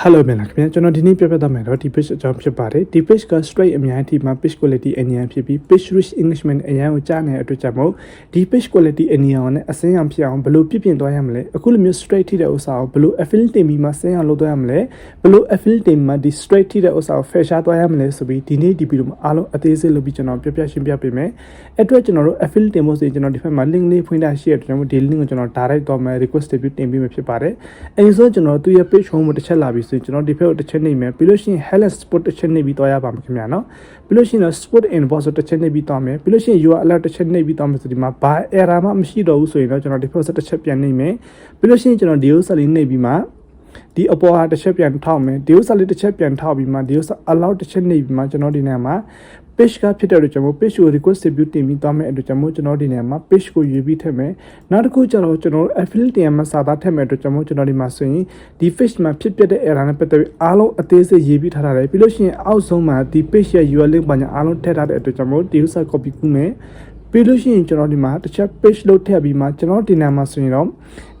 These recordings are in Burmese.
Hello မင်္ဂလာခင်ဗျာကျွန်တော်ဒီနေ့ပြပြသွားမယ်တော့ဒီ page အကြောင်းဖြစ်ပါတယ်ဒီ page က straight အများကြီးမှာ page quality အញ្ញံဖြစ်ပြီး page rich englishman အញ្ញံကိုကြားနေတဲ့အတွက်ကြောင့်မို့ဒီ page quality အញ្ញံကိုလည်းအစင်းအောင်ဖြစ်အောင်ဘယ်လိုပြပြင်သွားရမလဲအခုလိုမျိုး straight ထိတဲ့ဥစ္စာကိုဘယ်လို affiliate တင်ပြီးမှစင်းအောင်လုပ်သွားရမလဲဘယ်လို affiliate တင်မှဒီ straight ထိတဲ့ဥစ္စာကို fair share သွားရမလဲဆိုပြီးဒီနေ့ဒီဗီဒီယိုမှာအားလုံးအသေးစိတ်လုပ်ပြီးကျွန်တော်ပြပြရှင်းပြပေးမယ်အဲ့အတွက်ကျွန်တော်တို့ affiliate တင်ဖို့ဆိုရင်ကျွန်တော်ဒီဘက်မှာ link လေးဖွင့်ထားရှိရတဲ့ကျွန်တော်ဒီ link ကိုကျွန်တော် direct သွားမယ် request တင်ပြီးတင်ပေးမှာဖြစ်ပါတယ်အဲဒီဆိုကျွန်တော်သူ့ရဲ့ page home ကိုတစ်ချက်လာပြီး ဆိုရင်ကျွန်တော်ဒီဘက်ကိုတစ်ချက်နေမယ်ပြီးလို့ရှိရင် hello sport တစ်ချက်နေပြီးသွားရပါမယ်ခင်ဗျာနော်ပြီးလို့ရှိရင် sport inbox တစ်ချက်နေပြီးသွားမယ်ပြီးလို့ရှိရင် URL alert တစ်ချက်နေပြီးသွားမယ်ဆိုဒီမှာဘာ error မှမရှိတော့ဘူးဆိုရင်တော့ကျွန်တော်ဒီဘက်တစ်ချက်ပြန်နေမယ်ပြီးလို့ရှိရင်ကျွန်တော်ဒီဥစ္စာလေးနေပြီးမှ ဒီအပေါ်ဟာတစ်ချက်ပြန်ထောက်မယ်ဒီဥစ္စာလေးတစ်ချက်ပြန်ထောက်ပြီးမှဒီဥစ္စာ allow တစ်ချက်နေပြီးမှကျွန်တော်ဒီနေရာမှာ page ကဖြစ်တဲ့အတွက်ကျွန်တော် page ကို request tribute တင်ပြီးသွားမယ်အတွက်ကျွန်တော်ကျွန်တော်ဒီနေရာမှာ page ကိုရွေးပြီးထည့်မယ်နောက်တစ်ခုကျတော့ကျွန်တော် affiliate တင်မှာစာသားထည့်မယ်အတွက်ကျွန်တော်ကျွန်တော်ဒီမှာဆိုရင်ဒီ page မှာဖြစ်ပျက်တဲ့ error နဲ့ပတ်သက်ပြီးအားလုံးအသေးစိတ်ရေးပြီးထားတာလေပြီးလို့ရှိရင်အောက်ဆုံးမှာဒီ page ရဲ့ URL link ပါညာအားလုံးထည့်ထားတဲ့အတွက်ကျွန်တော်ဒီ user copy ကူးမယ် ပြီးလို့ရှိရင်ကျွန်တော်ဒီမှာတစ်ချက် page လို့ထည့်ပြီးမှကျွန်တော်ဒီနေရာမှာဆိုရင်တော့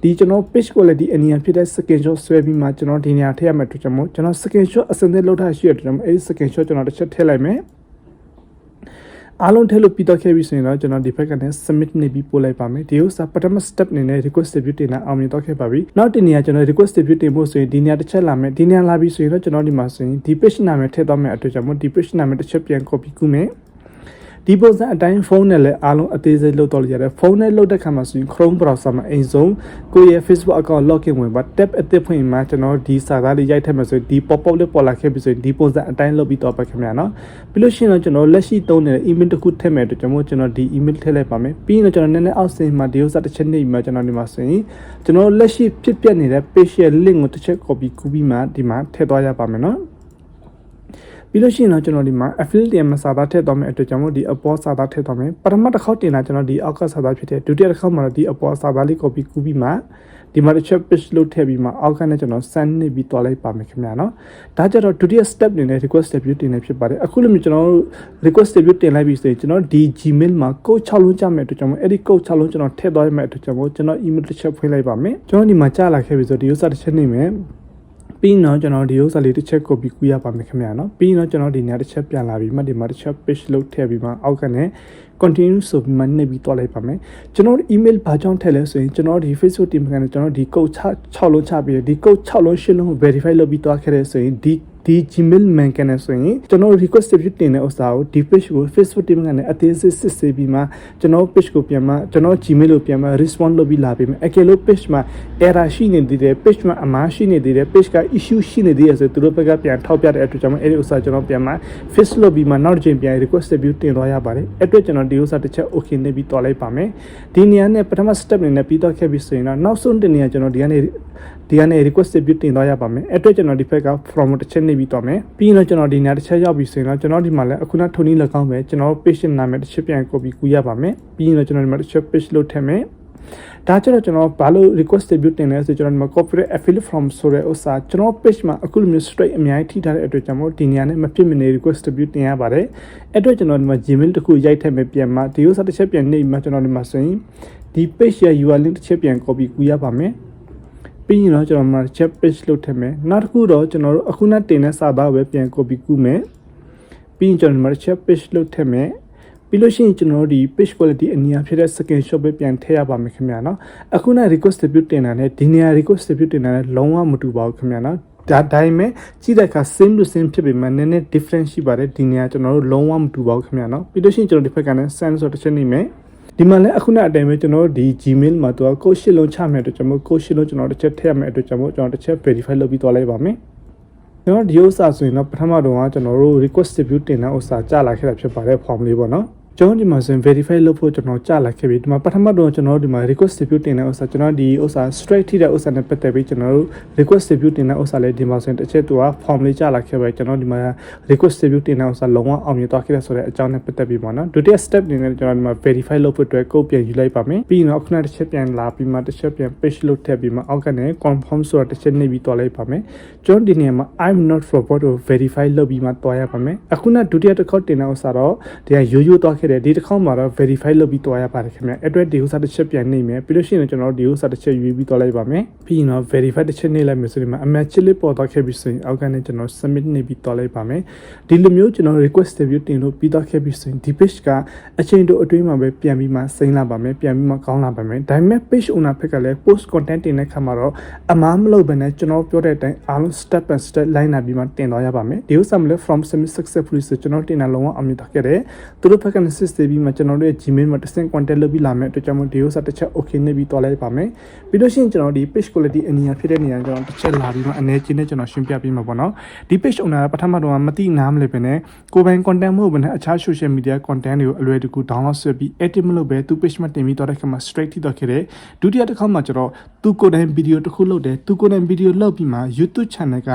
ဒီကျွန်တော် page quality အနည်းဖြစ်တဲ့ screenshot ဆွဲပြီးမှကျွန်တော်ဒီနေရာထည့်ရမယ်အတွက်ကျွန်တော်ကျွန်တော် screenshot အစင်းသစ်လုပ်ထားရှိတဲ့အတွက်ကျွန်တော်အဲဒီ screenshot ကျွန်တော်တစ်ချက်ထည့်လိုက်မယ်အားလုံးထည့်လို့ပြီးတော့ခဲ့ပြီဆိုရင်တော့ကျွန်တော်ဒီဘက်ကနေ submit နေပြီးပို့လိုက်ပါမယ်ဒီဥစ္စာပထမ step အနေနဲ့ request tribute တင်တာအောင်မြင်တော့ခဲ့ပါပြီနောက်တင်နေရကျွန်တော် request tribute တင်ဖို့ဆိုရင်ဒီနေရာတစ်ချက်လာမယ်ဒီနေရာလာပြီဆိုရင်တော့ကျွန်တော်ဒီမှာဆိုရင်ဒီ page နာမည်ထည့်သွားမယ်အတွက်ကြောင့်မို့ဒီ page နာမည်တစ်ချက်ပြန် copy ကူးမယ် ဒီပုံစံအတိုင်းဖုန်းနဲ့လည်းအားလုံးအသေးစိတ်လုပ်တော့ရတယ်ဖုန်းနဲ့လုပ်တဲ့ခါမှာဆိုရင် Chrome browser မှာအိမ်ဆုံးကိုယ့်ရဲ့ Facebook account login ဝင်ပါ tab အသစ်ဖွင့်မှာကျွန်တော်ဒီစာသားလေးရိုက်ထည့်မယ်ဆိုရင်ဒီ pop up လေးပေါ်လာခဲ့ပြီဆိုရင်ဒီပုံစံအတိုင်းလုပ်ပြီးတော့ပါခင်ဗျာနော်ပြီးလို့ရှိရင်တော့ကျွန်တော်လက်ရှိသုံးနေတဲ့ email တစ်ခုထည့်မယ်အတွက်ကျွန်တော်ကျွန်တော်ဒီ email ထည့်လိုက်ပါမယ်ပြီးရင်တော့ကျွန်တော်နည်းနည်းအောက်ဆင်းမှာဒီဥစ္စာတစ်ချက်နေပြီးမှကျွန်တော်ဒီမှာဆိုရင်ကျွန်တော်လက်ရှိဖြစ်ပျက်နေတဲ့ page ရဲ့ link ကိုတစ်ချက် copy ကူးပြီးမှဒီမှာထည့်သွားရပါမယ်နော် ပြီးလို့ရှိရင်တော့ကျွန်တော်ဒီမှာ affiliate မှာစာသားထည့်သွားမယ်အတွက်ကြောင့်မို့ဒီအပေါ်စာသားထည့်သွားမယ်ပထမတစ်ခေါက်တင်တာကျွန်တော်ဒီအောက်ကစာသားဖြစ်တဲ့ဒုတိယတစ်ခေါက်မှာတော့ဒီအပေါ်စာသားလေး copy ကူးပြီးမှဒီမှာတစ်ချက် page လို့ထည့်ပြီးမှအောက်ကနေကျွန်တော် send နေပြီးတွားလိုက်ပါမယ်ခင်ဗျာနော်ဒါကြတော့ဒုတိယ step အနေနဲ့ request tribute တင်နေဖြစ်ပါတယ်အခုလိုမျိုးကျွန်တော် request tribute တင်လိုက်ပြီဆိုရင်ကျွန်တော်ဒီ Gmail မှာ code 6လုံးကြမယ်အတွက်ကြောင့်မို့အဲ့ဒီ code 6လုံးကျွန်တော်ထည့်သွားရမယ့်အတွက်ကြောင့်မို့ကျွန်တော် email တစ်ချက်ဖွင့်လိုက်ပါမယ်ကျွန်တော်ဒီမှာကြာလာခဲ့ပြီဆိုဒီ user တစ်ချက်နေမယ် ပြီးတော့ကျွန်တော်ဒီဥစ္စာလေးတစ်ချက် copy ကူးရပါမယ်ခင်ဗျာနော်ပြီးတော့ကျွန်တော်ဒီနေရာတစ်ချက်ပြန်လာပြီးမှဒီမှာတစ်ချက် page လုပ်ထည့်ပြီးမှအောက်ကနေ continue ဆိုပြီးမှနှိပ်ပြီးတွားလိုက်ပါမယ်ကျွန်တော် email ဘာကြောင့်ထည့်လဲဆိုရင်ကျွန်တော်ဒီ Facebook team ကနေကျွန်တော်ဒီ code 6လုံးချပြီးဒီ code 6လုံး8လုံးကို verify လုပ်ပြီးတွားခဲ့တဲ့ဆိုရင်ဒီဒီ Gmail man ကနေဆိုရင်ကျွန်တော် request tribute တင်တဲ့ဥစ္စာကိုဒီ page ကို Facebook team ကနေအသေးစိတ်စစ်ဆေးပြီးမှကျွန်တော် page ကိုပြန်မှကျွန်တော် Gmail ကိုပြန်မှ respond လုပ်ပြီးလာပေးမယ်အကယ်လို့ page မှာ error ရှိနေသေးတယ် page မှာအမှားရှိနေသေးတယ် page က issue ရှိနေသေးတယ်ဆိုသူတို့ဘက်ကပြန်ထောက်ပြတဲ့အတွက်ကြောင့်အဲ့ဒီဥစ္စာကျွန်တော်ပြန်မှ fix လုပ်ပြီးမှနောက်တစ်ချိန်ပြန် request tribute တင်သွားရပါတယ်အဲ့အတွက်ကျွန်တော်ဒီဥစ္စာတစ်ချက် okay နေပြီးတွားလိုက်ပါမယ်ဒီနေရာနဲ့ပထမ step အနေနဲ့ပြီးတော့ခဲ့ပြီဆိုရင်တော့နောက်ဆုံးတင်နေရကျွန်တော်ဒီကနေဒီကနေ request tribute တင်သွားရပါမယ်အဲ့အတွက်ကျွန်တော်ဒီဘက်က from တစ်ချက်နေပြီးတော့မယ်ပြီးရင်တော့ကျွန်တော်ဒီနေရာတစ်ချက်ရောက်ပြီဆိုရင်တော့ကျွန်တော်ဒီမှာလည်းအခုနထုံနီး၎င်းပဲကျွန်တော် patient နာမည်တစ်ချက်ပြန် copy ကူးရပါမယ်ပြီးရင်တော့ကျွန်တော်ဒီမှာတစ်ချက် page လို့ထည့်မယ် ဒါကြတော့ကျွန်တော်ဘာလို့ request tribute တင်လဲဆိုကျွန်တော်ဒီမှာ corporate affiliate from ဆိုတဲ့ဥစ္စာကျွန်တော် page မှာအခုလိုမျိုး straight အများကြီးထိထားတဲ့အတွက်ကြောင့်မို့ဒီနေရာနဲ့မဖြစ်မနေ request tribute တင်ရပါတယ်အဲ့အတွက်ကျွန်တော်ဒီမှာ Gmail တစ်ခုရိုက်ထည့်မယ်ပြန်မှာဒီဥစ္စာတစ်ချက်ပြန်နေမှာကျွန်တော်ဒီမှာဆိုရင်ဒီ page ရဲ့ URL link တစ်ချက်ပြန် copy ကူးရပါမယ်ပြီးရင်တော့ကျွန်တော်မှာ chat page လုပ်ထည့်မယ်နောက်တစ်ခုတော့ကျွန်တော်တို့အခုနတင်တဲ့စာသားကိုပဲပြန် copy ကူးမယ်ပြီးရင်ကျွန်တော်ဒီမှာ chat page လုပ်ထည့်မယ် ပြီးလို့ရှိရင်ကျွန်တော်တို့ဒီ page quality အနည်းဖြစ်တဲ့ screenshot ပဲပြန်ထည့်ရပါမယ်ခင်ဗျာနော်အခုန request tribute တင်တာနဲ့ဒီနေရာ request tribute တင်တာနဲ့လုံးဝမတူပါဘူးခင်ဗျာနော်ဒါတိုင်းမဲ့ကြည့်တဲ့အခါ same to same ဖြစ်ပေမဲ့နည်းနည်း different ရှိပါတယ်ဒီနေရာကျွန်တော်တို့လုံးဝမတူပါဘူးခင်ဗျာနော်ပြီးလို့ရှိရင်ကျွန်တော်ဒီဘက်ကလည်း send ဆိုတစ်ချက်နေမယ်ဒီမှာလည်းအခုနအတိုင်းပဲကျွန်တော်တို့ဒီ Gmail မှာသူကကိုရှစ်လုံးချမယ်အတွက်ကျွန်တော်ကိုရှစ်လုံးကျွန်တော်တစ်ချက်ထည့်ရမယ်အတွက်ကျွန်တော်ကျွန်တော်တစ်ချက် verify လုပ်ပြီးသွားလိုက်ပါမယ်ကျွန်တော်ဒီဥစ္စာဆိုရင်တော့ပထမတော့ကကျွန်တော်တို့ request tribute တင်တဲ့ဥစ္စာကြာလာခဲ့တာဖြစ်ပါတယ် form လေးပေါ့နော် ကျွန်တော်ဒီမှာဆိုရင် verify လုပ်ဖို့ကျွန်တော်ကြာလာခဲ့ပြီဒီမှာပထမတော့ကျွန်တော်တို့ဒီမှာ request tribute တင်တဲ့ဥစ္စာကျွန်တော်ဒီဥစ္စာ straight ထိတဲ့ဥစ္စာနဲ့ပတ်သက်ပြီးကျွန်တော်တို့ request tribute တင်တဲ့ဥစ္စာလေးဒီမှာဆိုရင်တစ်ချက်သူက form လေးကြာလာခဲ့ပဲကျွန်တော်ဒီမှာ request tribute တင်တဲ့ဥစ္စာလုံးဝအောင်မြင်သွားခဲ့တဲ့ဆိုတဲ့အကြောင်းနဲ့ပတ်သက်ပြီးပေါ့နော်ဒုတိယ step အနေနဲ့ကျွန်တော်ဒီမှာ verify လုပ်ဖို့အတွက် code ပြန်ယူလိုက်ပါမယ်ပြီးရင်တော့ခုနတစ်ချက်ပြန်လာပြီးမှတစ်ချက်ပြန် page လုပ်ထည့်ပြီးမှအောက်ကနေ confirm ဆိုတာတစ်ချက်နှိပ်ပြီးတွားလိုက်ပါမယ်ကျွန်တော်ဒီနေရာမှာ I'm not robot ကို verify လုပ်ပြီးမှတွားရပါမယ်အခုနဒုတိယတစ်ခေါက်တင်တဲ့ဥစ္စာတော့ဒီကရိုးရိုးတွားခဲ့တယ်ဒီတစ်ခေါက်မှာတော့ verify လုပ်ပြီးတွားရပါတယ်ခင်ဗျအဲ့အတွက်ဒီဥစားတစ်ချက်ပြန်နှိမ့်မယ်ပြီးလို့ရှိရင်ကျွန်တော်တို့ဒီဥစားတစ်ချက်ရွေးပြီးတွားလိုက်ပါမယ်ပြီးရင်တော့ verify တစ်ချက်နှိမ့်လိုက်မယ်ဆိုဒီမှာ match ချစ်လေးပေါ်တော့ခဲ့ပြီဆိုရင်အောက်ကနေကျွန်တော် submit နှိပ်ပြီးတွားလိုက်ပါမယ်ဒီလိုမျိုးကျွန်တော် request review တင်လို့ပြီးတော့ခဲ့ပြီဆိုရင်ဒီ page ကအချိန်တို့အတွင်းမှာပဲပြန်ပြီးမှစိမ့်လာပါမယ်ပြန်ပြီးမှကောင်းလာပါမယ်ဒါပေမဲ့ page owner ဘက်ကလည်း post content တင်တဲ့ခါမှာတော့အမားမလုပ်ဘဲနဲ့ကျွန်တော်ပြောတဲ့အတိုင်းအားလုံး step by step လိုက်နာပြီးမှတင်သွားရပါမယ်ဒီဥစ္စာမလဲ from semi successfully ဆိုကျွန်တော်တင်တာလုံးဝအမြင်တော့ခဲ့တယ်သူတို့ဘက်က assist ပြီးမှကျွန်တော်တို့ရဲ့ Gmail မှာတစ်ဆင့် contact လုပ်ပြီးလာမယ်အတွက်ကြောင့်မို့ဒီဥစ္စာတစ်ချက် okay နေပြီးသွားလိုက်ပါမယ်ပြီးလို့ရှိရင်ကျွန်တော်ဒီ page quality အနည်းဖြစ်တဲ့နေရာကျွန်တော်တစ်ချက်လာပြီးမှအနေချင်းနဲ့ကျွန်တော်ရှင်းပြပေးမှာပေါ့နော်ဒီ page owner ကပထမတော့မသိနားမလဲပဲနဲ့ကိုယ်ပိုင် content မဟုတ်ဘဲနဲ့အခြား social media content တွေကိုအလွယ်တကူ download ဆွဲပြီး edit မလုပ်ဘဲသူ page မှာတင်ပြီးတော့တဲ့ခါမှာ straight ထိတော့ခဲ့တယ်ဒုတိယတစ်ခါမှာကျတော့သူကိုယ်တိုင် video တစ်ခုလုပ်တယ်သူကိုယ်တိုင် video လုပ်ပြီးမှ YouTube channel က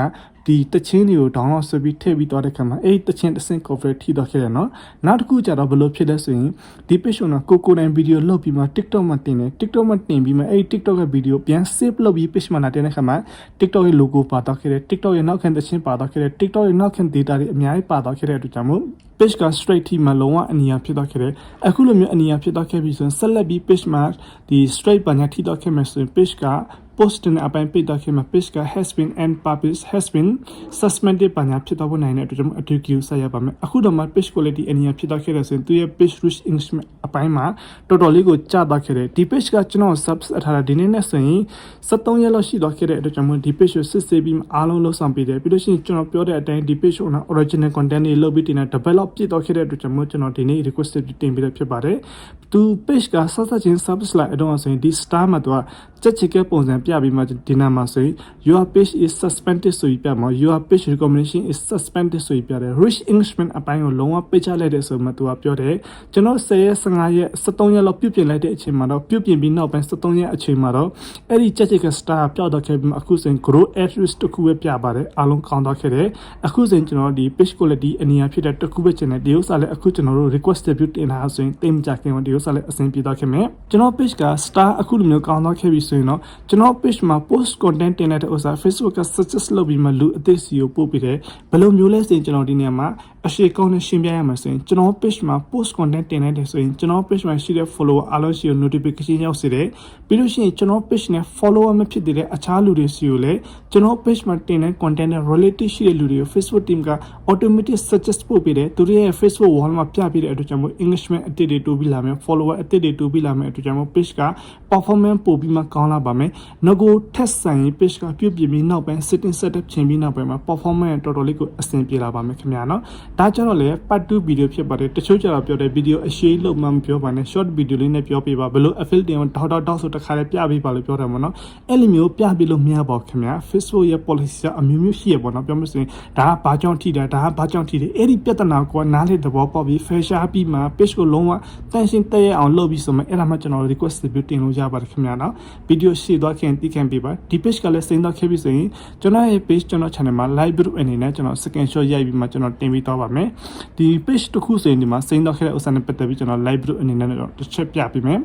ဒီတချင်းတွေကို download ဆွဲပြီးထည့်ပြီးတော့တဲ့ခါမှာအဲ့ဒီတချင်းတစ်ဆင့် cover ထိတော့ခဲ့တယ်နော်နောက်တစ်ခုကျတော့ဘယ်လိုဖြစ်လဲဆိုရင်ဒီ page owner ကိုကိုယ်တိုင် video လုပ်ပြီးမှ TikTok မှာတင်တယ် TikTok မှာတင်ပြီးမှအဲ့ဒီ TikTok ရဲ့ video ပြန် save လုပ်ပြီး page မှာလာတင်တဲ့ခါမှာ TikTok ရဲ့ logo ပါတော့ခဲ့တယ် TikTok ရဲ့နောက်ခံတချင်းပါတော့ခဲ့တယ် TikTok ရဲ့နောက်ခံ data တွေအများကြီးပါတော့ခဲ့တဲ့အတွက်ကြောင့်မို့ page က straight ထိမှလုံးဝအနီးအဖြစ်တော့ခဲ့တယ်အခုလိုမျိုးအနီးအဖြစ်တော့ခဲ့ပြီဆိုရင်ဆက်လက်ပြီး page မှာဒီ straight ပညာထိတော့ခဲ့မယ်ဆိုရင် page က post နဲ့အပိုင်းပိတ်တော့ခဲ့မှာ page က has been and publish has been suspended ပညာဖြစ်တော့ဖို့နိုင်တဲ့အတွက်ကြောင့်အထူးကြီးဆက်ရပါမယ်အခုတော့မှ page quality အနီးအဖြစ်တော့ခဲ့တယ်ဆိုရင်သူရဲ့ page reach english အပိုင်းမှာတော်တော်လေးကိုကျတော့ခဲ့တယ်ဒီ page ကကျွန်တော် subs အထားတာဒီနေ့နဲ့ဆိုရင်73ရက်လောက်ရှိတော့ခဲ့တဲ့အတွက်ကြောင့်မို့ဒီ page ကိုစစ်ဆေးပြီးအားလုံးလုံးဆောင်ပေးတယ်ပြီးလို့ရှိရင်ကျွန်တော်ပြောတဲ့အတိုင်းဒီ page ကို original content တွေလုပ်ပြီးတင်တာ develop ပြည့်တော့ခဲ့တဲ့အတွက်ကြောင့်မို့ကျွန်တော်ဒီနေ့ request တင်ပြီးတော့ဖြစ်ပါတယ်သူ page ကဆက်ဆက်ချင်း subs လိုက်အတော့ဆိုရင်ဒီ star မှာသူကချက်ချစ်ကပုံစံပြပြီးမှဒီနာမှာဆိုရင် your page is suspended ဆိုပြီးပြမှာ your page recommendation is suspended ဆိုပြီးပြတယ် rich englishman အပိုင်းကိုလုံးဝပိတ်ချလိုက်တဲ့ဆိုမှသူကပြောတယ်ကျွန်တော်10ရက်15ရက်73ရက်လောက်ပြုတ်ပြင်လိုက်တဲ့အချိန်မှာတော့ပြုတ်ပြင်ပြီးနောက်ပိုင်း73ရက်အချိန်မှာတော့အဲ့ဒီချက်ချစ်က star ပျောက်တော့ခဲ့ပြီးမှအခုဆိုရင် grow address တစ်ခုပဲပြပါတယ်အားလုံးကောင်းတော့ခဲ့တယ်အခုဆိုရင်ကျွန်တော်ဒီ page quality အနည်းဖြစ်တဲ့တစ်ခုပဲကျန်တဲ့ဒီဥစ္စာလည်းအခုကျွန်တော်တို့ request view တင်တာဆိုရင်တိတ်မကြခင်ဒီဥစ္စာလည်းအဆင်ပြေတော့ခဲ့မယ်ကျွန်တော် page က star အခုလိုမျိုးကောင်းတော့ခဲ့ပြီဆိုရင်တော့ကျွန်တော် page မှာ post content တင်တဲ့ဥစ္စာ Facebook က suggest လုပ်ပြီးမှလူအသစ်စီကိုပို့ပေးတယ်ဘယ်လိုမျိုးလဲဆိုရင်ကျွန်တော်ဒီနေရာမှာအရှိကောင်းနဲ့ရှင်းပြရမှာဆိုရင်ကျွန်တော် page မှာ post content တင်လိုက်တယ်ဆိုရင်ကျွန်တော် page မှာရှိတဲ့ follower အားလုံးစီကို notification ရောက်စေတယ်ပြီးလို့ရှိရင်ကျွန်တော် page နဲ့ follower မဖြစ်တဲ့အခြားလူတွေစီကိုလည်းကျွန်တော် page မှာတင်တဲ့ content နဲ့ related ရှိတဲ့လူတွေကို Facebook team က automatic suggest ပို့ပေးတယ်သူတို့ရဲ့ Facebook wall မှာပြပေးတဲ့အတွက်ကြောင့်မို့ Englishman အသစ်တွေတိုးပြီးလာမယ် follower အသစ်တွေတိုးပြီးလာမယ်အတွက်ကြောင့်မို့ page က performance ပို့ပြီးမှကောင်းလာပါမယ်ငကို test ဆိုင်ရင် page ကပြုတ်ပြပြီးနောက်ပိုင်း setting setup ချိန်ပြီးနောက်ပိုင်းမှာ performance တော်တော်လေးကိုအဆင်ပြေလာပါမယ်ခင်ဗျာနော်ဒါကြတော့လေ part 2 video ဖြစ်ပါတယ်တချို့ကြတော့ပြောတဲ့ video အရှိလို့မှမပြောပါနဲ့ short video လေးနဲ့ပြောပြပါဘယ်လို affiliate တင်တောက်တောက်တောက်ဆိုတခါလေးပြပေးပါလို့ပြောတယ်မနော်အဲ့လိုမျိုးပြပြလို့မရပါဘူးခင်ဗျာ Facebook ရဲ့ policy ကအမျိုးမျိုးရှိရပေါ့နော်ပြောမလို့ဆိုရင်ဒါကဘာကြောင့်ထိတယ်ဒါကဘာကြောင့်ထိတယ်အဲ့ဒီပြဿနာကိုနားလေသဘောပေါက်ပြီး fashion ပြီးမှ page ကိုလုံးဝတန်ရှင်းတက်ရအောင်လုပ်ပြီးဆိုမှအဲ့ဒါမှကျွန်တော် request video တင်လို့ရပါတယ်ခင်ဗျာနော် video ရှေ့သွားခင်တိခံပေးပါဒီ page ကလည်းစိမ့်တော့ခဲ့ပြီဆိုရင်ကျွန်တော်ရဲ့ page ကျွန်တော် channel မှာ live group အနေနဲ့ကျွန်တော် screen shot ရိုက်ပြီးမှကျွန်တော်တင်ပေးသွားပါမယ်ဒီ page တစ်ခုဆိုရင်ဒီမှာစိမ့်တော့ခဲ့တဲ့ဥစ္စာနဲ့ပတ်သက်ပြီးကျွန်တော် live group အနေနဲ့တော့တစ်ချက်ပြပေးမယ်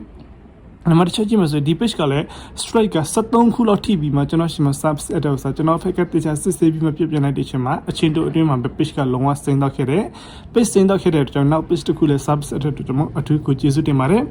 နံပါတ်ချက်ကြည့်မယ်ဆိုဒီ page ကလည်း strike က73ခုလောက်ထိပြီးမှကျွန်တော်ရှိမှ subs အဲ့တော့ဆိုကျွန်တော်ဖက်ကတေချာစစ်ဆေးပြီးမှပြပြလိုက်တဲ့အချိန်မှာအချင်းတို့အတွင်းမှာ page ကလုံးဝစိမ့်တော့ခဲ့တယ် page စိမ့်တော့ခဲ့တဲ့အတွက်ကျွန်တော်နောက် page တစ်ခုလည်း subs အဲ့တော့ကျွန်တော်အထူးကိုကျေးဇူးတင်ပါတယ်